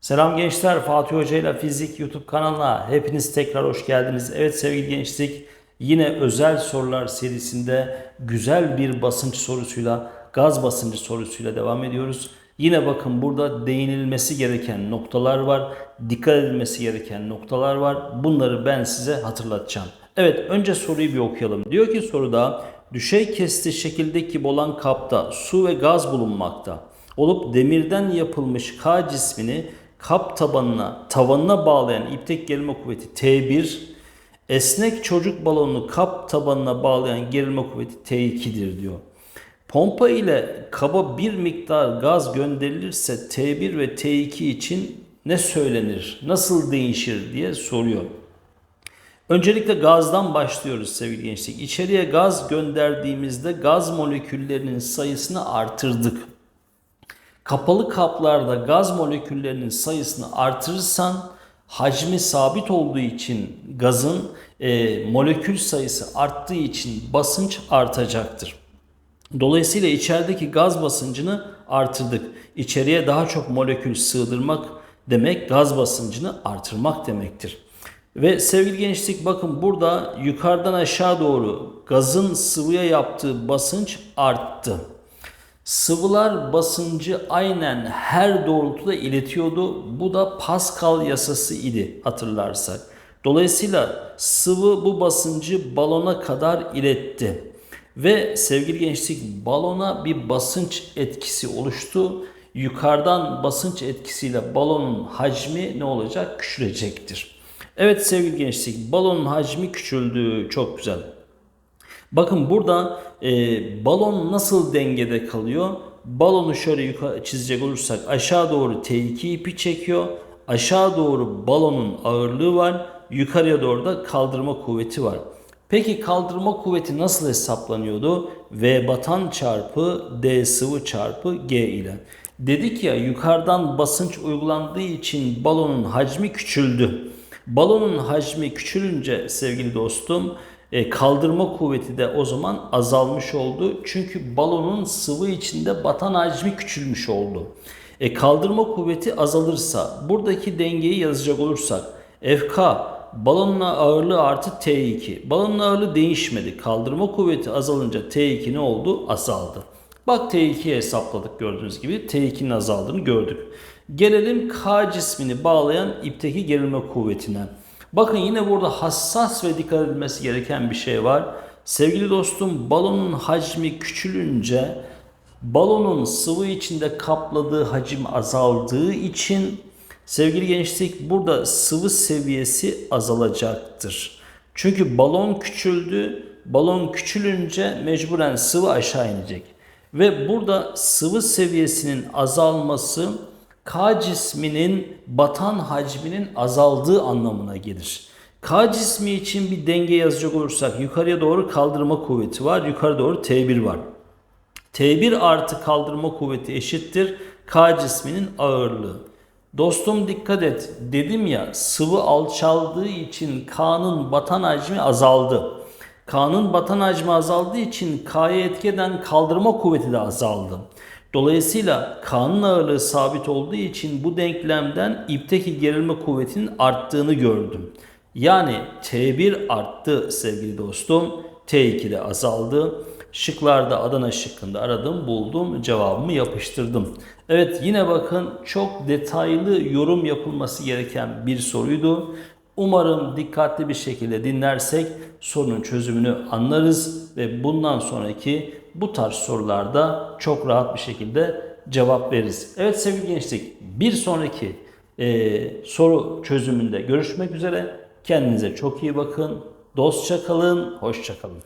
Selam gençler, Fatih Hoca ile Fizik YouTube kanalına hepiniz tekrar hoş geldiniz. Evet sevgili gençlik, yine özel sorular serisinde güzel bir basınç sorusuyla, gaz basıncı sorusuyla devam ediyoruz. Yine bakın burada değinilmesi gereken noktalar var, dikkat edilmesi gereken noktalar var. Bunları ben size hatırlatacağım. Evet, önce soruyu bir okuyalım. Diyor ki soruda, düşey kesti şekildeki olan kapta su ve gaz bulunmakta olup demirden yapılmış K cismini kap tabanına, tavanına bağlayan iptek gerilme kuvveti T1, esnek çocuk balonunu kap tabanına bağlayan gerilme kuvveti T2'dir diyor. Pompa ile kaba bir miktar gaz gönderilirse T1 ve T2 için ne söylenir, nasıl değişir diye soruyor. Öncelikle gazdan başlıyoruz sevgili gençlik. İçeriye gaz gönderdiğimizde gaz moleküllerinin sayısını artırdık. Kapalı kaplarda gaz moleküllerinin sayısını artırırsan hacmi sabit olduğu için gazın e, molekül sayısı arttığı için basınç artacaktır. Dolayısıyla içerideki gaz basıncını artırdık. İçeriye daha çok molekül sığdırmak demek gaz basıncını artırmak demektir. Ve sevgili gençlik bakın burada yukarıdan aşağı doğru gazın sıvıya yaptığı basınç arttı. Sıvılar basıncı aynen her doğrultuda iletiyordu. Bu da Pascal yasası idi hatırlarsak. Dolayısıyla sıvı bu basıncı balona kadar iletti. Ve sevgili gençlik balona bir basınç etkisi oluştu. Yukarıdan basınç etkisiyle balonun hacmi ne olacak? Küçülecektir. Evet sevgili gençlik balonun hacmi küçüldü. Çok güzel. Bakın burada e, balon nasıl dengede kalıyor? Balonu şöyle yukarı çizecek olursak aşağı doğru T2 ipi çekiyor. Aşağı doğru balonun ağırlığı var. Yukarıya doğru da kaldırma kuvveti var. Peki kaldırma kuvveti nasıl hesaplanıyordu? V batan çarpı D sıvı çarpı G ile. Dedik ya yukarıdan basınç uygulandığı için balonun hacmi küçüldü. Balonun hacmi küçülünce sevgili dostum e, kaldırma kuvveti de o zaman azalmış oldu. Çünkü balonun sıvı içinde batan hacmi küçülmüş oldu. E, kaldırma kuvveti azalırsa buradaki dengeyi yazacak olursak FK balonun ağırlığı artı T2. Balonun ağırlığı değişmedi. Kaldırma kuvveti azalınca T2 ne oldu? Azaldı. Bak T2'yi hesapladık gördüğünüz gibi. T2'nin azaldığını gördük. Gelelim K cismini bağlayan ipteki gerilme kuvvetine. Bakın yine burada hassas ve dikkat edilmesi gereken bir şey var. Sevgili dostum balonun hacmi küçülünce balonun sıvı içinde kapladığı hacim azaldığı için sevgili gençlik burada sıvı seviyesi azalacaktır. Çünkü balon küçüldü. Balon küçülünce mecburen sıvı aşağı inecek. Ve burada sıvı seviyesinin azalması K cisminin batan hacminin azaldığı anlamına gelir. K cismi için bir denge yazacak olursak yukarıya doğru kaldırma kuvveti var. Yukarı doğru T1 var. T1 artı kaldırma kuvveti eşittir K cisminin ağırlığı. Dostum dikkat et. Dedim ya sıvı alçaldığı için K'nın batan hacmi azaldı. K'nın batan hacmi azaldığı için K'ya etki eden kaldırma kuvveti de azaldı. Dolayısıyla K'nın ağırlığı sabit olduğu için bu denklemden ipteki gerilme kuvvetinin arttığını gördüm. Yani T1 arttı sevgili dostum. T2 de azaldı. Şıklarda Adana şıkkında aradım, buldum, cevabımı yapıştırdım. Evet yine bakın çok detaylı yorum yapılması gereken bir soruydu. Umarım dikkatli bir şekilde dinlersek sorunun çözümünü anlarız ve bundan sonraki bu tarz sorularda çok rahat bir şekilde cevap veririz. Evet sevgili gençlik bir sonraki e, soru çözümünde görüşmek üzere. Kendinize çok iyi bakın. Dostça kalın, hoşça kalın.